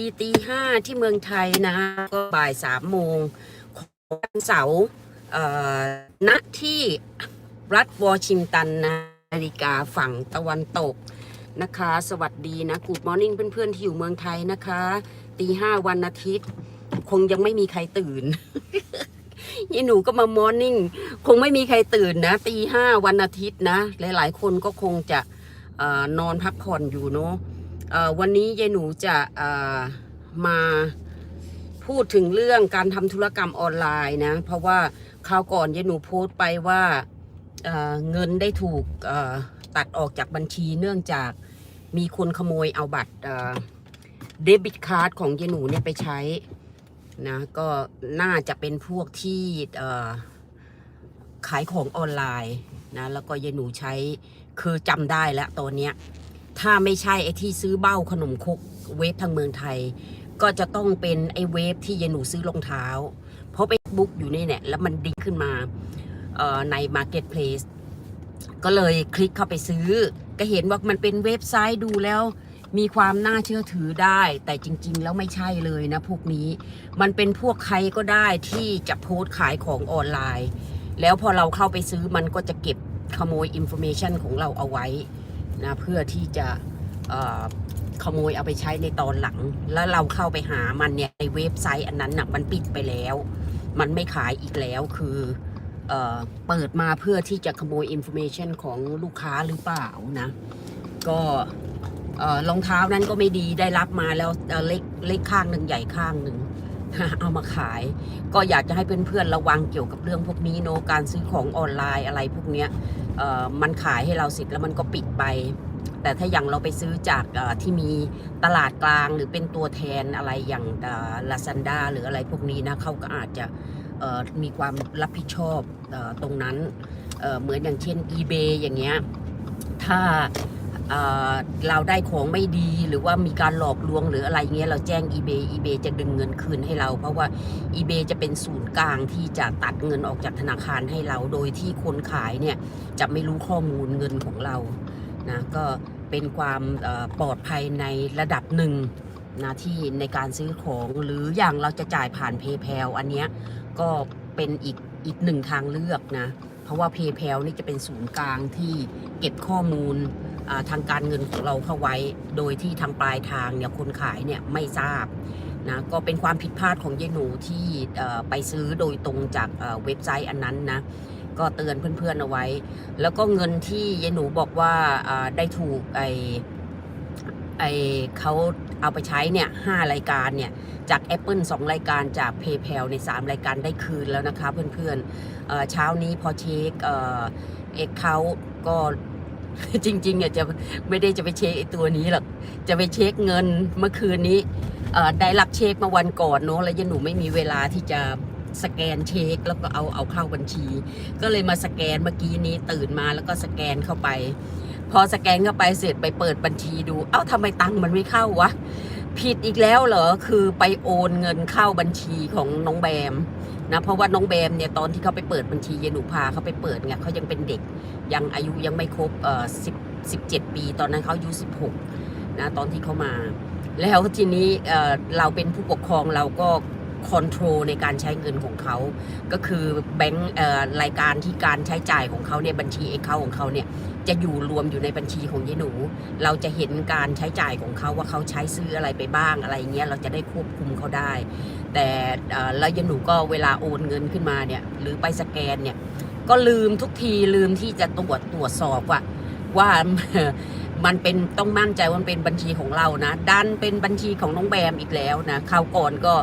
ตีตีห้าที่เมืองไทยนะก็บ่ายสามโมงของวันเสาร์เอ่อณที่รัฐวอชิงตันนะนาฬิกาฝั่งตะวันตกนะคะ สวัสดีนะกูดมอร์นิ่งเพื่อนๆ ที่อยู่เมืองไทยนะคะตีห้าวันอาทิตย์ คงยังไม่มีใครตื่นยี่หนูก็มามอร์นิ่งคงไม่มีใครตื่นนะตีห้าวันอาทิตย์นะ หลายๆ คนก็คงจะอนอนพักผ่อนอยู่เนาะ วันนี้ยายหนูจะมาพูดถึงเรื่องการทำธุรกรรมออนไลน์นะ เพราะว่าคราวก่อนยายหนูโพสต์ไปว่าเงินได้ถูกตัดออกจากบัญชีเนื่องจากมีคนขโมยเอาบัตรเดบิตคาร์ดของยายหนูเนี่ยไปใช้นะ ก็น่าจะเป็นพวกที่ขายของออนไลน์นะ แล้วก็ยายหนูใช้คือจำได้แล้วตอนเนี้ย ถ้าไม่ใช่ไอ้ที่ซื้อเบ้าขนมครกเวฟทางเมืองไทย ก็จะต้องเป็นไอ้เวฟที่ยายหนูซื้อรองเท้า เพราะไปบุ๊กอยู่นี่เนี่ยแล้วมันดิ้งขึ้นมาใน Marketplace ก็เลยคลิกเข้าไปซื้อ ก็เห็นว่ามันเป็นเว็บไซต์ดูแล้ว มีความน่าเชื่อถือได้ แต่จริง ๆ แล้วไม่ใช่เลยนะพวกนี้ มันเป็นพวกใครก็ได้ที่จะโพสต์ขายของออนไลน์ แล้วพอเราเข้าไปซื้อมันก็จะเก็บขโมยอินโฟเมชันของเราเอาไว้ นะเพื่อที่จะขโมยเอาไปใช้ในตอนหลัง แล้วเราเข้าไปหามันเนี่ยในเว็บไซต์อันนั้นนะมันปิดไปแล้ว มันไม่ขายอีกแล้วคือเอเปิดมาเพื่อที่จะขโมยอินโฟเมชันของลูกค้าหรือเปล่านะ ก็รองเท้านั้นก็ไม่ดีได้รับมาแล้วเเล็กเล็กข้างหนึ่งใหญ่ข้างหนึ่ง เอามาขาย ก็อยากจะให้เพื่อนๆระวังเกี่ยวกับเรื่องพวกนี้เนอะการซื้อของออนไลน์อะไรพวกเนี้ยมันขายให้เราเสร็จแล้วมันก็ปิดไป แต่ถ้าอย่างเราไปซื้อจากที่มีตลาดกลางหรือเป็นตัวแทนอะไรอย่างลาซันดาหรืออะไรพวกนี้นะเขาก็อาจจะมีความรับผิดชอบอตรงนั้นเเหมือนอย่างเช่น eBay อย่างเงี้ยถ้า เเราได้ของไม่ดีหรือว่ามีการหลอกลวงหรืออะไรเงี้ยเราแจ้ง eBay eBay จะดึงเงินคืนให้เรา เพราะว่า eBay จะเป็นศูนย์กลางที่จะตัดเงินออกจากธนาคารให้เรา โดยที่คนขายเนี่ยจะไม่รู้ข้อมูลเงินของเรานะก็เป็นความปลอดภัยในระดับหนึ่งนะที่ในการซื้อของหรืออย่างเราจะจ่ายผ่าน PayPal อันเนี้ยก็เป็นอีกอีกหนึ่งทางเลือกนะ เพราะว่า PayPal นี่จะเป็นศูนย์กลางที่เก็บข้อมูล ทางการเงินของเราเข้าไว้ โดยที่ทางปลายทางเนี่ยคนขายเนี่ยไม่ทราบนะก็เป็นความผิดพลาดของยายหนูที่ไปซื้อโดยตรงจากเว็บไซต์อันนั้นนะก็เตือนเพื่อนๆเอาไว้ แล้วก็เงินที่ยายหนูบอกว่าได้ถูกไอไอเขาเอาไปใช้เนี่ยห้ารายการเนี่ยจาก Apple 2 รายการจาก PayPal ใน 3 รายการได้คืนแล้วนะคะเพื่อนๆเเช้านี้พอเช็คเอ่อเอกเขาก็ จริงๆเนี่ยจะไม่ได้จะไปเช็คไอ้ตัวนี้หรอกจะไปเช็คเงินเมื่อคืนนี้ได้รับเช็คมาวันก่อนเนาะแล้วยันหนูไม่มีเวลาที่จะสแกนเช็คแล้วก็เอาเอาเข้าบัญชี ก็เลยมาสแกนเมื่อกี้นี้ตื่นมาแล้วก็สแกนเข้าไป พอสแกนเข้าไปเสร็จไปเปิดบัญชีดู เอ้าทำไมตังค์มันไม่เข้าวะผิดอีกแล้วเหรอคือไปโอนเงินเข้าบัญชีของน้องแบม นะเพราะว่าน้องแบมเนี่ยตอนที่เขาไปเปิดบัญชีเยนุพาเขาไปเปิดไงเขายังเป็นเด็กยังอายุยังไม่ครบเอ่อสิบสิบเจ็ดปี ตอนนั้นเขาอายุสิบหกนะตอนที่เขามา แล้วทีนี้เอ่อเราเป็นผู้ปกครองเราก็ คอนโทรลในการใช้เงินของเขา ก็คือแบงก์รายการที่การใช้จ่ายของเขาเนี่ยบัญชีเอเคาของเขาเนี่ยจะอยู่รวมอยู่ในบัญชีของยายหนู เราจะเห็นการใช้จ่ายของเขาว่าเขาใช้ซื้ออะไรไปบ้างอะไรเงี้ยเราจะได้ควบคุมเขาได้ แต่เอ่อแล้วยายหนูก็เวลาโอนเงินขึ้นมาเนี่ยหรือไปสแกนเนี่ยก็ลืมทุกทีลืมที่จะตรวจตรวจสอบว่าว่ามันเป็นต้องมั่นใจว่ามันเป็นบัญชีของเรานะดันเป็นบัญชีของน้องแบมอีกแล้วนะคราวก่อนก็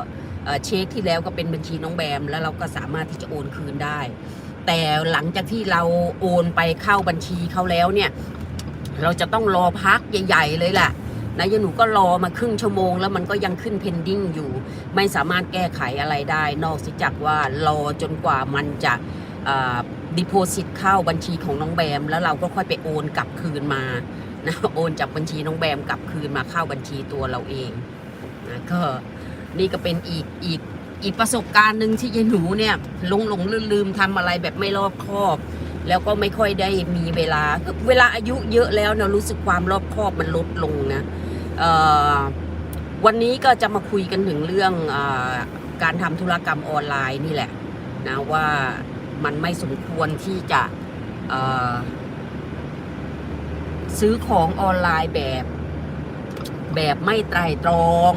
เช็คที่แล้วก็เป็นบัญชีน้องแบม แล้วเราก็สามารถที่จะโอนคืนได้ แต่หลังจากที่เราโอนไปเข้าบัญชีเขาแล้วเนี่ย เราจะต้องรอพักใหญ่ ๆ เลยแหละนะยายหนูก็รอมาครึ่งชั่วโมงแล้วมันก็ยังขึ้นเพนดิ้งอยู่ ไม่สามารถแก้ไขอะไรได้ นอกจากว่ารอจนกว่ามันจะดิโพสิตเข้าบัญชีของน้องแบม แล้วเราก็ค่อยไปโอนกลับคืนมานะโอนจากบัญชีน้องแบมกลับคืนมาเข้าบัญชีตัวเราเองนะก็ นี่ก็เป็นอีกอีกอีกประสบการณ์หนึ่งที่ยายหนูเนี่ยหลงหลงลืมลืมทำอะไรแบบไม่รอบคอบ แล้วก็ไม่ค่อยได้มีเวลาเวลาอายุเยอะแล้วเนะรู้สึกความรอบคอบมันลดลงนะวันนี้ก็จะมาคุยกันถึงเรื่องอการทำธุรกรรมออนไลน์นี่แหละนะว่ามันไม่สมควรที่จะซื้อของออนไลน์แบบ แบบไม่ไตรตรอง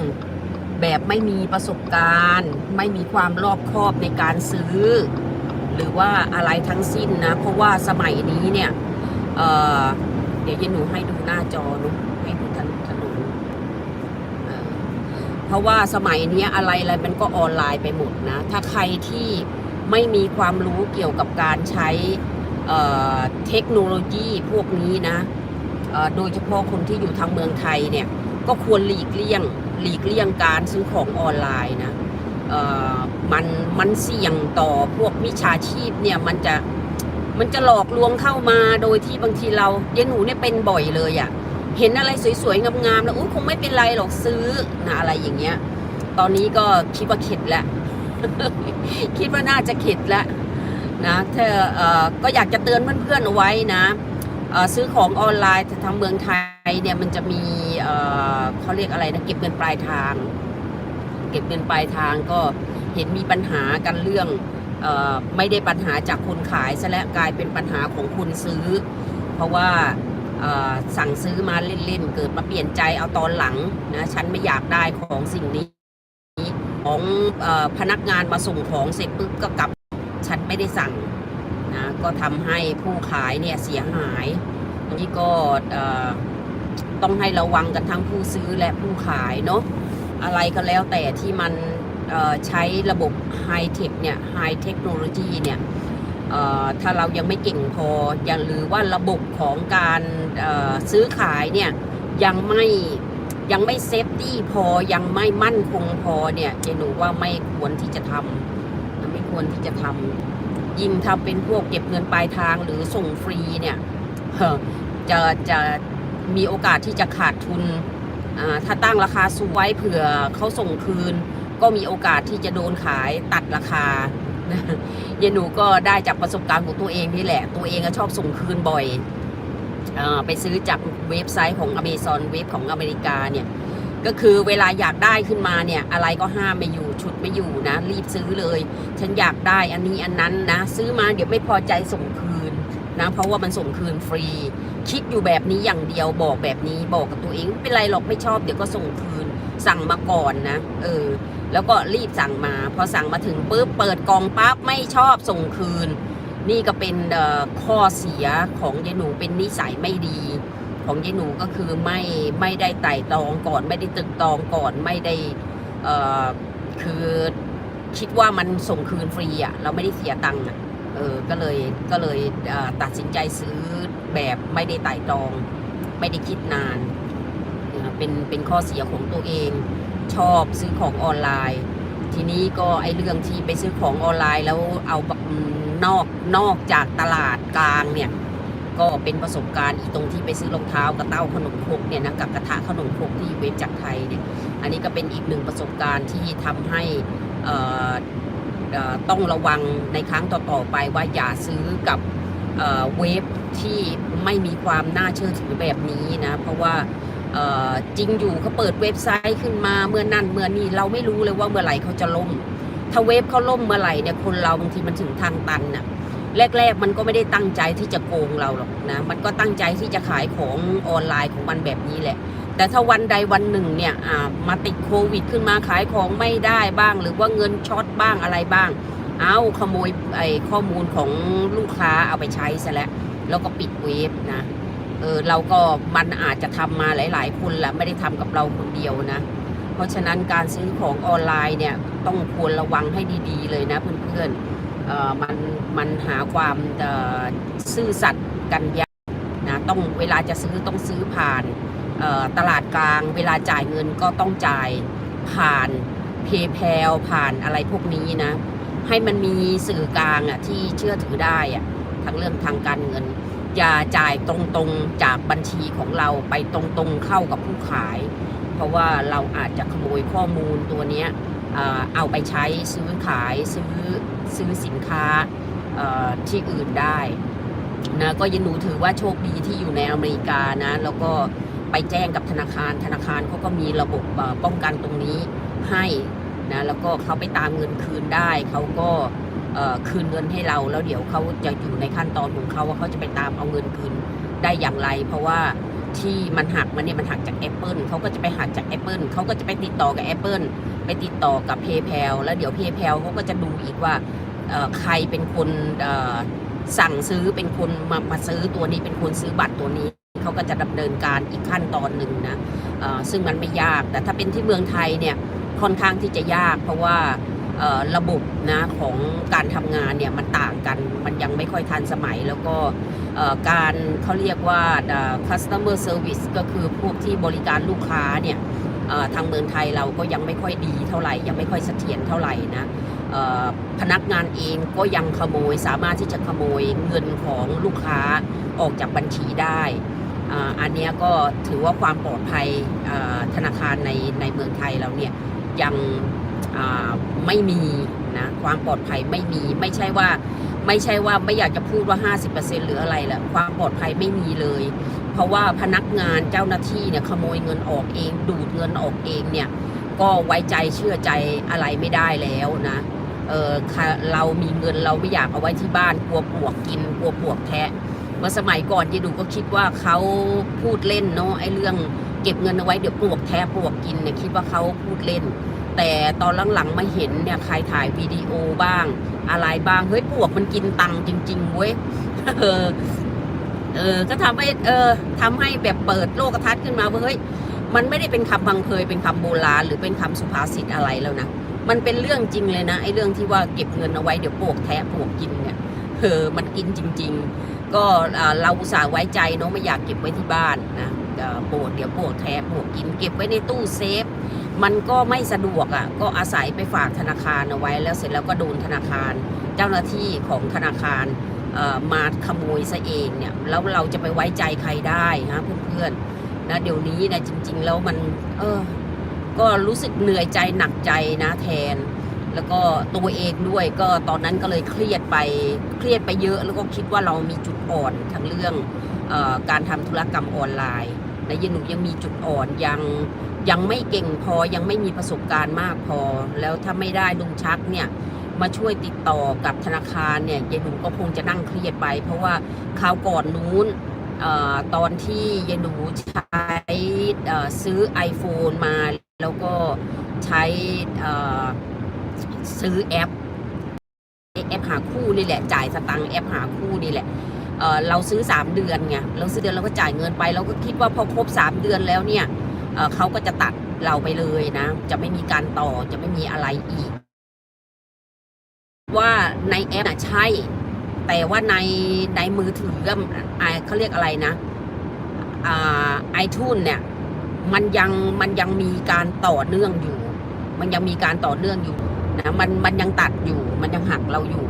แบบไม่มีประสบการณ์ ไม่มีความรอบคอบในการซื้อ หรือว่าอะไรทั้งสิ้นนะ เพราะว่าสมัยนี้เนี่ยเเดี๋ยวยันหนูให้ดูหน้าจอนุให้ดูถนนถนนเเพราะว่าสมัยนี้อะไรอะไรมันก็ออนไลน์ไปหมดนะ ถ้าใครที่ไม่มีความรู้เกี่ยวกับการใช้เเทคโนโลยีพวกนี้นะ โดยเฉพาะคนที่อยู่ทางเมืองไทยเนี่ย ก็ควรหลีกเลี่ยง หลีกเลี่ยงการซื้อของออนไลน์นะมันมันเสี่ยงต่อพวกมิจฉาชีพเนี่ยมันจะมันจะหลอกลวงเข้ามาโดยที่บางทีเราเยนหนูเนี่ยเป็นบ่อยเลยอะ่ะเห็นอะไรสวยๆงามๆแล้วอุ้ยคงไม่เป็นไรหรอกซื้อนะอะไรอย่างเงี้ย ตอนนี้ก็คิดว่าเข็ดแล้วคิดว่าน่าจะเข็ดแล้วนะถ้าเอ่อก็อยากจะเตือนเพื่อนๆเอาไว้นะซื้อของออนไลน์ทางเมืองไทยเนี่ยมันจะมีเอ่อ เขาเรียกอะไรนะเก็บเงินปลายทาง เก็บเงินปลายทางก็เห็นมีปัญหากันเรื่องออไม่ได้ปัญหาจากคนขายซะแล้วกลายเป็นปัญหาของคนซื้อ เพราะว่าสั่งซื้อมาเล่นๆเกิดมาเปลี่ยนใจเอาตอนหลังนะฉันไม่อยากได้ของสิ่งนี้ของอพนักงานมาส่งของเสร็จปุ๊บก็กลับฉันไม่ได้สั่งนะก็ทำให้ผู้ขายเนี่ยเสียหายนี้ก็ ต้องให้ระวังกันทั้งผู้ซื้อและผู้ขายเนาะอะไรก็แล้วแต่ที่มันใช้ระบบไฮเทคเนี่ยไฮเทคโนโลยีเนี่ยถ้าเรายังไม่เก่งพออยังหรือว่าระบบของการซื้อขายเนี่ยยังไม่ยังไม่เซฟตี้พอยังไม่มั่นคงพอเนี่ยเจนูว่าไม่ควรที่จะทำไม่ควรที่จะทำยิ่งถ้าเป็นพวกเก็บเงินปลายทางหรือส่งฟรีเนี่ยจะจะ มีโอกาสที่จะขาดทุน ถ้าตั้งราคาสูงไว้เผื่อเขาส่งคืน ก็มีโอกาสที่จะโดนขายตัดราคานะยายหนูก็ได้จากประสบการณ์ของตัวเองนี่แหละ ตัวเองก็ชอบส่งคืนบ่อยอไปซื้อจากเว็บไซต์ของอเมซอนเว็บของอเมริกาเนี่ย ก็คือเวลาอยากได้ขึ้นมาเนี่ย อะไรก็ห้ามไม่อยู่ชุดไม่อยู่นะ รีบซื้อเลย ฉันอยากได้อันนี้อันนั้นนะ ซื้อมาเดี๋ยวไม่พอใจส่งคืนนะ เพราะว่ามันส่งคืนฟรี คิดอยู่แบบนี้อย่างเดียวบอกแบบนี้บอกกับตัวเองไม่เป็นไรหรอกไม่ชอบเดี๋ยวก็ส่งคืนสั่งมาก่อนนะเออ แล้วก็รีบสั่งมา พอสั่งมาถึงปุ๊บเปิดกล่องปั๊บไม่ชอบส่งคืน นี่ก็เป็นข้อเสียของยายหนูเป็นนิสัยไม่ดีของยายหนูก็คือไม่ไม่ได้ไต่ตองก่อน ไม่ได้ตึกตองก่อนไม่ได้เออคือคิดว่ามันส่งคืนฟรีอะเราไม่ได้เสียตังค์อะเออก็เลยก็เลยตัดสินใจซื้อ แบบไม่ได้ไต่ตรอง ไม่ได้คิดนานเป็นเป็นข้อเสียของตัวเอง ชอบซื้อของออนไลน์ ทีนี้ก็ไอเรื่องที่ไปซื้อของออนไลน์แล้วเอานอกนอกจากตลาดกลางเนี่ยก็เป็นประสบการณ์อีตรงที่ไปซื้อรองเท้ากระเต้าขนมครกเนี่ยนะกับกระทะขนมครกที่เว็บจากไทยเนี่ยอันนี้ก็เป็นอีกหนึ่งประสบการณ์ที่ทำให้อ่อเอ่อต้องระวังในครั้งต่อๆไปว่าอย่าซื้อกับ เว็บที่ไม่มีความน่าเชื่อถือแบบนี้นะ เพราะว่าจริงอยู่เขาเปิดเว็บไซต์ขึ้นมาเมื่อนั่นเมื่อนี่เราไม่รู้เลยว่าเมื่อไหร่เขาจะล่ม ถ้าเว็บเขาล่มเมื่อไหร่เนี่ยคนเราบางทีมันถึงทางตันน่ะแรก ๆ มันก็ไม่ได้ตั้งใจที่จะโกงเราหรอกนะมันก็ตั้งใจที่จะขายของออนไลน์ของมันแบบนี้แหละ แต่ถ้าวันใดวันหนึ่งเนี่ยมาติดโควิดขึ้นมาขายของไม่ได้บ้าง หรือว่าเงินช็อตบ้างอะไรบ้าง เอาขโมยไอ้ข้อมูลของลูกค้าเอาไปใช้ซะแล้วแล้วก็ปิดเว็บนะเออเราก็มันอาจจะทำมาหลาย ๆ คนแหละไม่ได้ทำกับเราคนเดียวนะ เพราะฉะนั้นการซื้อของออนไลน์เนี่ยต้องควรระวังให้ดีๆเลยนะเพื่อนๆเอ่อมันมันหาความเออซื่อสัตย์กันยากนะต้องเวลาจะซื้อต้องซื้อผ่านตลาดกลาง เวลาจ่ายเงินก็ต้องจ่ายผ่านเพย์แพลผ่านอะไรพวกนี้นะ ให้มันมีสื่อกลางอะที่เชื่อถือได้อะทั้งเรื่องทางการเงิน อย่าจ่ายตรงๆจากบัญชีของเราไปตรงๆเข้ากับผู้ขาย เพราะว่าเราอาจจะขโมยข้อมูลตัวเนี้ยเอาไปใช้ซื้อขายซื้อซื้อสินค้าที่อื่นได้นะก็ยังหนูถือว่าโชคดีที่อยู่ในอเมริกานะ แล้วก็ไปแจ้งกับธนาคารธนาคารเขาก็มีระบบป้องกันตรงนี้ให้ นะแล้วก็เขาไปตามเงินคืนได้เขาก็คืนเงินให้เราแล้วเดี๋ยวเขาจะอยู่ในขั้นตอนของเขาว่าเขาจะไปตามเอาเงินคืนได้อย่างไร เพราะว่าที่มันหักมันเนี่ยมันหักจาก Apple เขาก็จะไปหักจาก Apple เขาก็จะไปติดต่อกับ Apple ไปติดต่อกับ PayPal แล้วเดี๋ยว PayPal เขาก็จะดูอีกว่าใครเป็นคนสั่งซื้อเป็นคนมามาซื้อตัวนี้เป็นคนซื้อบัตรตัวนี้เขาก็จะดำเนินการอีกขั้นตอนหนึ่งนะซึ่งมันไม่ยากแต่ถ้าเป็นที่เมืองไทยเนี่ย ค่อนข้างที่จะยาก เพราะว่าระบบนะของการทำงานเนี่ยมันต่างกันมันยังไม่ค่อยทันสมัยแล้วก็การเขาเรียกว่า customer service ก็คือพวกที่บริการลูกค้าเนี่ยทางเมืองไทยเราก็ยังไม่ค่อยดีเท่าไหร่ ยังไม่ค่อยเสถียรเท่าไหร่นะพนักงานเองก็ยังขโมยสามารถที่จะขโมยเงินของลูกค้าออกจากบัญชีได้อันนี้ก็ถือว่าความปลอดภัยธนาคารในในเมืองไทยเราเนี่ย ยังไม่มีนะความปลอดภัยไม่มีไม่ใช่ว่าไม่ใช่ว่าไม่อยากจะพูดว่า 50%หรืออะไรแหละความปลอดภัยไม่มีเลย เพราะว่าพนักงานเจ้าหน้าที่เนี่ยขโมยเงินออกเอง ดูดเงินออกเองเนี่ยก็ไว้ใจเชื่อใจอะไรไม่ได้แล้วนะเออค่ะเรามีเงินเราไม่อยากเอาไว้ที่บ้านกลัวปวกกินกลัวปวกแทะเมื่อสมัยก่อนยีดูก็คิดว่าเขาพูดเล่นเนาะไอ้เรื่อง ก็บเงินเอาไว้เดี๋ยวปลวกแท้ปลวกกินเนี่ยคิดว่าเขาพูดเล่น แต่ตอนหลังๆมาเห็นเนี่ยใครถ่ายวิดีโอบ้าง อะไรบ้างเฮ้ยปลวกมันกินตังค์จริง ๆเว้ยเออเออก็ทำให้เออทำให้แบบเปิดโลกทัศน์ขึ้นมาว่าเฮ้ยมันไม่ได้เป็นคำพังเพยเป็นคำโบราณหรือเป็นคำสุภาษิตอะไรแล้วนะมันเป็นเรื่องจริงเลยนะไอ้เรื่องที่ว่าเก็บเงินเอาไว้เดี๋ยวปลวกแทะปลวกกินเนี่ยเออมันกินจริง ๆ ก็เราอุตส่าห์ไว้ใจเนาะไม่อยากเก็บไว้ที่บ้านนะ เอ่อปวดเดี๋ยวปวดแทะปวดกินเก็บไว้ในตู้เซฟ มันก็ไม่สะดวกอะ่ะก็อาศัยไปฝากธนาคารเอาไว้แล้วเสร็จแล้วก็โดนธนาคาร เจ้าหน้าที่ของธนาคารมาขโมยซะเองเนี่ยแล้วเราจะไปไว้ใจใครได้นะเพื่อนๆนะเดี๋ยวนี้นะจริง ๆ แล้วมันเออก็รู้สึกเหนื่อยใจหนักใจนะแทน แล้วก็ตัวเองด้วยก็ตอนนั้นก็เลยเครียดไปเครียดไปเยอะแล้วก็คิดว่าเรามีจุดอ่อนทั้งเรื่องออการทำธุรกรรมออนไลน์ และยันหนูยังมีจุดอ่อนยังยังไม่เก่งพอยังไม่มีประสบการณ์มากพอ แล้วถ้าไม่ได้ลุงชักเนี่ยมาช่วยติดต่อกับธนาคารเนี่ยยายหนูก็คงจะนั่งเครียดไป เพราะว่าคราวก่อนนู้นออตอนที่ยายหนูใช้ซื้อ iPhone มา แล้วก็ใช้ซื้อแอปแอปหาคู่นี่แหละ จ่ายสตังค์แอปหาคู่นี่แหละ เเราซื้อ 3 เดือนไงเราซื้อเดือนเราก็จ่ายเงินไป เราก็คิดว่าพอครบ 3 เดือนแล้วเนี่ยเเขาก็จะตัดเราไปเลยนะ จะไม่มีการต่อจะไม่มีอะไรอีก ว่าในแอปน่ะใช่ แต่ว่าในในมือถือก็อ่าเขาเรียกอะไรนะไอทูนเนี่ยมันยังมันยังมีการต่อเนื่องอยู่ มันยังมีการต่อเนื่องอยู่ นะมันมันยังตัดอยู่มันยังหักเราอยู่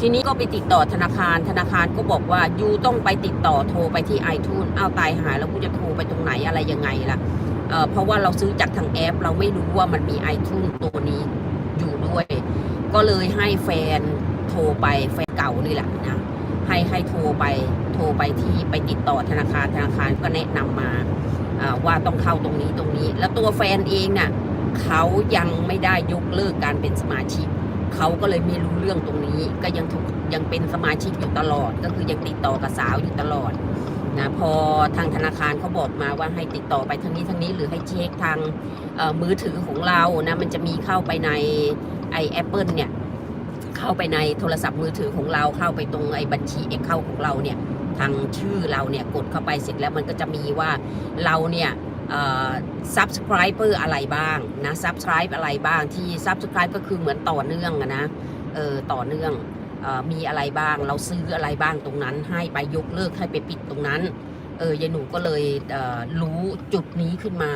ทีนี้ก็ไปติดต่อธนาคารธนาคารก็บอกว่ายูต้องไปติดต่อโทรไปที่ไอทูนเอาตายหายแล้วกูจะโทรไปตรงไหนอะไรยังไงล่ะเเพราะว่าเราซื้อจากทางแอป เราไม่รู้ว่ามันมีไอทูนตัวนี้อยู่ด้วย ก็เลยให้แฟนโทรไปแฟนเก่านี่แหละนะให้ให้โทรไปโทรไปที่ไปติดต่อธนาคารธนาคารก็แนะนำมาอ่าว่าต้องเข้าตรงนี้ตรงนี้ แล้วตัวแฟนเองน่ะ เขายังไม่ได้ยกเลิกการเป็นสมาชิก เขาก็เลยไม่รู้เรื่องตรงนี้ ก็ยังถูกยังเป็นสมาชิกอยู่ตลอด ก็คือยังติดต่อกับสาวอยู่ตลอดนะพอทางธนาคารเขาบอกมาว่าให้ติดต่อไปทางนี้ทางนี้หรือให้เช็คทางมือถือของเรานะมันจะมีเข้าไปในไอแอปเปิลเนี่ยเข้าไปในโทรศัพท์มือถือของเราเข้าไปตรงไอบัญชีเอ็กเข้าของเราเนี่ยทางชื่อเราเนี่ยกดเข้าไปเสร็จแล้วมันก็จะมีว่าเราเนี่ย ซับสไครเปอร์อะไรบ้างนะซับสไคร b ์อะไรบ้างที่ซับสไคร b ์ก็คือเหมือนต่อเนื่องนะเออต่อเนื่องออมีอะไรบ้างเราซื้ออะไรบ้างตรงนั้น ให้ไปยกเลิกให้ไปปิดตรงนั้นเออยายหนูก็เลยเรู้จุดนี้ขึ้นมา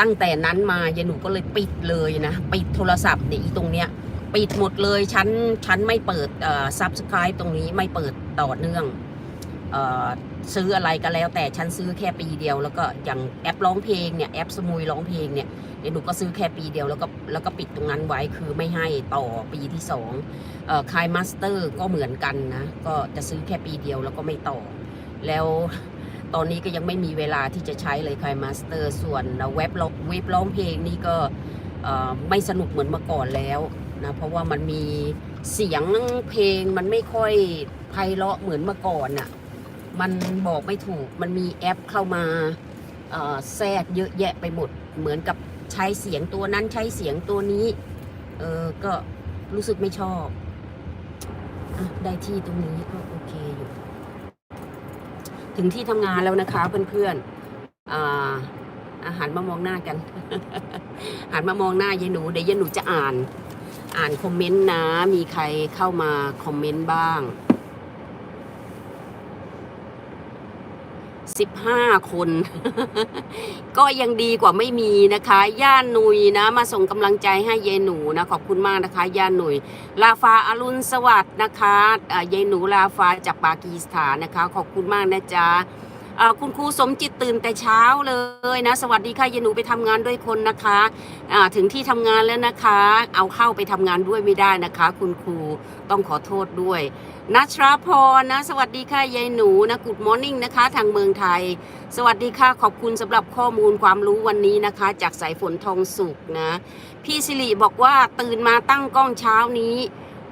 ตั้งแต่นั้นมายายหนูก็เลยปิดเลยนะปิดโทรศัพท์เนี่ยตรงเนี้ยปิดหมดเลยฉันฉันไม่เปิดซับสไคร b ์ตรงนี้ไม่เปิดต่อเนื่องเซื้ออะไรก็แล้วแต่ฉันซื้อแค่ปีเดียว แล้วก็อย่างแอปร้องเพลงเนี่ยแอปสมุยร้องเพลงเนี่ยเดี๋ยวหนูก็ซื้อแค่ปีเดียวแล้วก็แล้วก็ปิดตรงนั้นไว้คือไม่ให้ต่อปีที่สองคายมาสเตอร์ก็เหมือนกันนะก็จะซื้อแค่ปีเดียวแล้วก็ไม่ต่อ แล้วตอนนี้ก็ยังไม่มีเวลาที่จะใช้เลยคายมาสเตอร์ส่วนเว็บร้องเว็บร้องเพลงนี่ก็ไม่สนุกเหมือนเมื่อก่อนแล้วนะเพราะว่ามันมีเสียงเพลงมันไม่ค่อยไพเราะเหมือนเมื่อก่อนน่ะ มันบอกไม่ถูก มันมีแอปเข้ามาแทรกเยอะแยะไปหมด เหมือนกับใช้เสียงตัวนั้นใช้เสียงตัวนี้ เออก็รู้สึกไม่ชอบอได้ที่ตรงนี้ก็โอเคอยู่ ถึงที่ทำงานแล้วนะคะเพื่อนๆอาอาหารมามองหน้ากัน หันมามองหน้ายายหนูเดี๋ยวยายหนูจะอ่าน อ่านคอมเมนต์นะ มีใครเข้ามาคอมเมนต์บ้าง สิบห้าคน ก็ยังดีกว่าไม่มีนะคะ ย่าหนุยนะ มาส่งกำลังใจให้ยายหนูนะ ขอบคุณมากนะคะ ย่าหนุย ลาฟาอรุณสวัสดิ์นะคะอ่ายายหนูลาฟาจากปากีสถานนะคะ ขอบคุณมากนะจ๊ะ คุณครูสมจิตตื่นแต่เช้าเลยนะ สวัสดีค่ะยายหนูไปทำงานด้วยคนนะคะถึงที่ทำงานแล้วนะคะ เอาเข้าไปทำงานด้วยไม่ได้นะคะ คุณครูต้องขอโทษด้วยนัชราพรนะ สวัสดีค่ะยายหนูนะกูดมอร์นิ่งนะคะ ทางเมืองไทย สวัสดีค่ะขอบคุณสำหรับข้อมูลความรู้วันนี้นะคะ จากสายฝนทองสุกนะ พี่สิริบอกว่าตื่นมาตั้งกล้องเช้านี้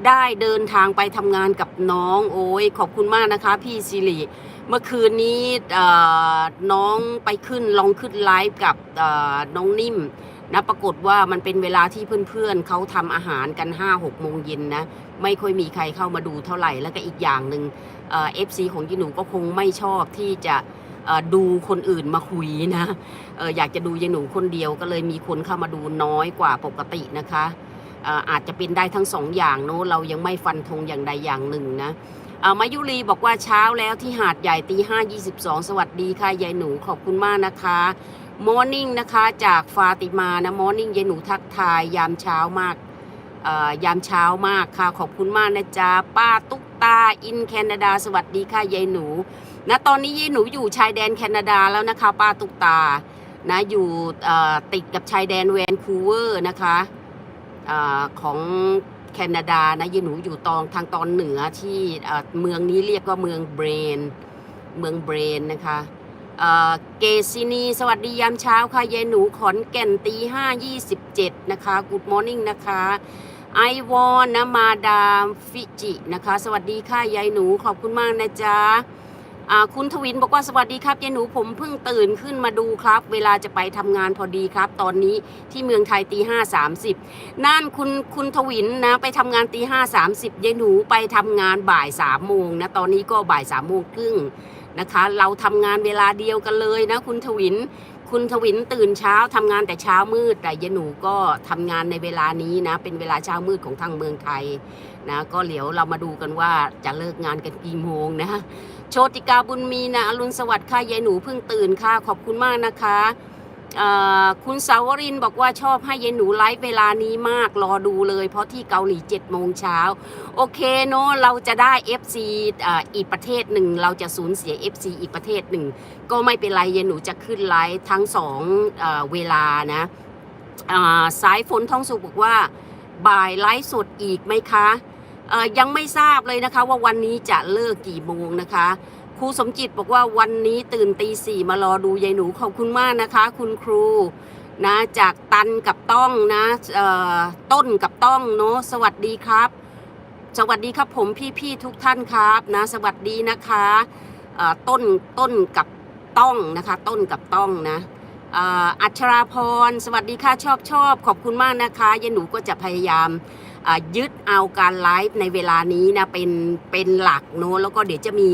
ได้เดินทางไปทำงานกับน้องโอ้ยขอบคุณมากนะคะ พี่สิริ เมื่อคืนนี้น้องไปขึ้นลองขึ้นไลฟ์กับน้องนิ่มนะปรากฏว่ามันเป็นเวลาที่เพื่อนๆเขาทำอาหารกัน 5 6 โมงเย็นนะ ไม่ค่อยมีใครเข้ามาดูเท่าไหร่แล้วก็อีกอย่างหนึ่งเอฟซีของยีหนูก็คงไม่ชอบที่จะดูคนอื่นมาคุยนะอออยากจะดูยายหนูคนเดียวก็เลยมีคนเข้ามาดูน้อยกว่าปกตินะคะอออาจจะเป็นได้ทั้งสองอย่างเนอะเรายังไม่ฟันธงอย่างใดอย่างหนึ่งนะ มายุรีบอกว่าเช้าแล้วที่หาดใหญ่ตีห้ายี่สิบสองสวัสดีค่ะยายหนูขอบคุณมากนะคะมอร์นิ่งนะคะจากฟาติมานะมอร์นิ่งยายหนูทักทายยามเช้ามากอ่อยามเช้ามากค่ะขอบคุณมากนะจ๊ะป้าตุ๊กตาอินแคนาดาสวัสดีค่ะยายหนูนะตอนนี้ยายหนูอยู่ชายแดนแคนาดาแล้วนะคะ ป้าตุ๊กตานะอยู่อ่อติดกับชายแดนแวนคูเวอร์นะคะอของ แคนาดานะยายหนูอยู่ตองทางตอนเหนือที่เมืองนี้เรียกว่าเมืองเบรน เมืองเบรนนะคะเกซินี สวัสดียามเช้าค่ะยายหนูขอนแก่นตีห้ายี่สิบเจ็ดนะคะกูดมอร์นิ่งนะคะไอวอนนะมาดามฟิจินะคะ สวัสดีค่ะยายหนูขอบคุณมากนะจ๊ะ คุณทวินบอกว่าสวัสดีครับยายหนูผมเพิ่งตื่นขึ้นมาดูครับ เวลาจะไปทำงานพอดีครับ ตอนนี้ที่เมืองไทยตีห้าสามสิบนั่นคุณคุณทวินนะไปทำงานตีห้าสามสิบยายหนูไปทำงานบ่ายสามโมงนะตอนนี้ก็บ่ายสามโมงครึ่งนะคะ เราทำงานเวลาเดียวกันเลยนะคุณทวินคุณทวินตื่นเช้าทำงานแต่เช้ามืด แต่ยายหนูก็ทำงานในเวลานี้นะ เป็นเวลาเช้ามืดของทางเมืองไทยนะ ก็เดี๋ยวเรามาดูกันว่าจะเลิกงานกันกี่โมงนะ โชติกาบุญมีนะอรุณสวัสดิ์ค่ะยายหนูเพิ่งตื่นค่ะ ขอบคุณมากนะคะคุณสาวรินบอกว่าชอบให้ยายหนูไลฟ์เวลานี้มากรอดูเลย เพราะที่เกาหลี7จ็ดโมงเช้าโอเคเนาะเราจะได้ FC ออีกประเทศหนึ่ง เราจะสูญเสีย FC อีกประเทศหนึ่ง ก็ไม่เป็นไรยายหนูจะขึ้นไลฟ์ทั้งสองเอเวลานะสายฝนท้องสุกบอกว่าบ่ายไลฟ์สดอีกไหมคะ ยังไม่ทราบเลยนะคะ ว่าวันนี้จะเลิกกี่โมงนะคะครูสมจิตบอกว่าวันนี้ตื่นตีสี่มารอดูยายหนูขอบคุณมากนะคะ คุณครูนะจากตันกับต้องนะต้นกับต้องเนาะสวัสดีครับ สวัสดีครับผมพี่ๆทุกท่านครับนะสวัสดีนะคะต้นต้นกับต้องนะคะ ต้นกับต้องนะอัชราพร สวัสดีค่ะชอบชอบขอบคุณมากนะคะยายหนูก็จะพยายาม ยึดเอาการไลฟ์ในเวลานี้นะเป็นเป็นหลักเนอะแล้วก็เดี๋ยวจะมี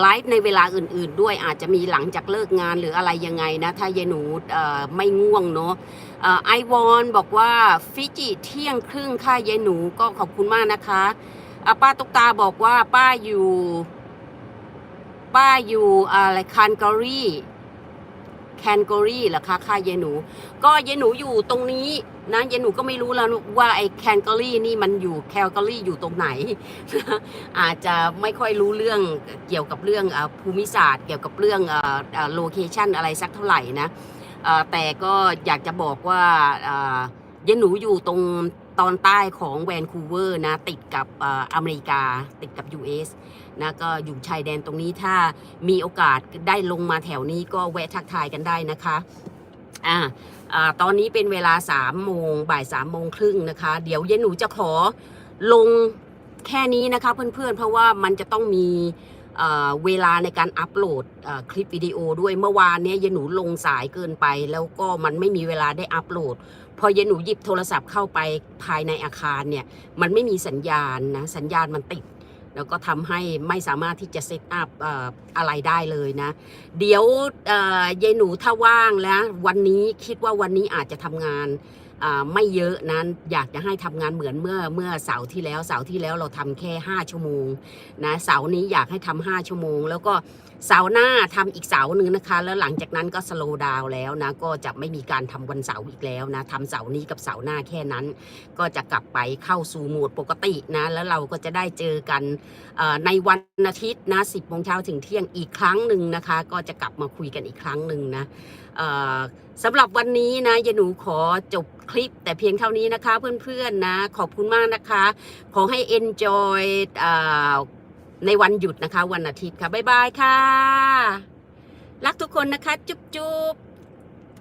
ไลฟ์ในเวลาอื่น ๆ ด้วยอาจจะมีหลังจากเลิกงานหรืออะไรยังไงนะ ถ้ายายหนูไม่ง่วงเนาะไอวอนบอกว่าฟิจิเที่ยงครึ่งค่ะยายหนูก็ขอบคุณมากนะคะอะป้าตุ๊กตาบอกว่าป้าอยู่ ป้าอยู่อะไรคันกอรี่แคนกอรี่เหรอคะค่ะยายหนู ก็ยายหนูอยู่ตรงนี้ นะยายหนูก็ไม่รู้แล้วว่าไอ้แคนกอรี่นี่มันอยู่แคลกอรี่อยู่ตรงไหน อาจจะไม่ค่อยรู้เรื่องเกี่ยวกับเรื่องภูมิศาสตร์ เกี่ยวกับเรื่องโลเคชันอะไรสักเท่าไหร่นะแต่ก็อยากจะบอกว่าเยายหนูอยู่ตรงตอนใต้ของแวนคูเวอร์นะติดกับเอ่ออเมริกาติดกับ US นะก็อยู่ชายแดนตรงนี้ถ้ามีโอกาสได้ลงมาแถวนี้ก็แวะทักทายกันได้นะคะอ่า อตอนนี้เป็นเวลา3โมงบ่าย3โมงครึ่งนะคะ เดี๋ยวเย็นหนูจะขอลงแค่นี้นะคะเพื่อนๆ เพราะว่ามันจะต้องมีเเวลาในการอัปโหลดคลิปวิดีโอด้วยเมื่อวานเนี้ยเย็นหนูลงสายเกินไป แล้วก็มันไม่มีเวลาได้อัปโหลด พอเย็นหนูหยิบโทรศัพท์เข้าไปภายในอาคารเนี่ยมันไม่มีสัญญาณนะสัญญาณมันติด แล้วก็ทำให้ไม่สามารถที่จะเซตอัพอะไรได้เลยนะ เดี๋ยวเยายหนูถ้าว่างแล้ววันนี้คิดว่าวันนี้อาจจะทำงาน ไม่เยอะนั้นอยากจะให้ทำงานเหมือนเมื่อเมื่อเสาร์ที่แล้วเสาร์ที่แล้วเราทำแค่ 5 ชั่วโมงนะเสาร์นี้อยากให้ทำ5ชั่วโมง แล้วก็เสาร์หน้าทำอีกเสาร์หนึ่งนะคะ แล้วหลังจากนั้นก็สโลว์ดาวแล้วนะก็จะไม่มีการทำวันเสาร์อีกแล้วนะทำเสาร์นี้กับเสาร์หน้าแค่นั้น ก็จะกลับไปเข้าสู่โหมดปกตินะแล้วเราก็จะได้เจอกันในวันอาทิตย์นะ10โมงเช้าถึงเที่ยงอีกครั้งหนึ่งนะคะ ก็จะกลับมาคุยกันอีกครั้งหนึ่งนะ สำหรับวันนี้นะยาหนูขอจบคลิปแต่เพียงเท่านี้นะคะเพื่อนๆนะขอบคุณมากนะคะ ขอให้ enjoy ในวันหยุดนะคะ วันอาทิตย์ค่ะ บ๊ายบายค่ะ รักทุกคนนะคะ จุ๊บๆ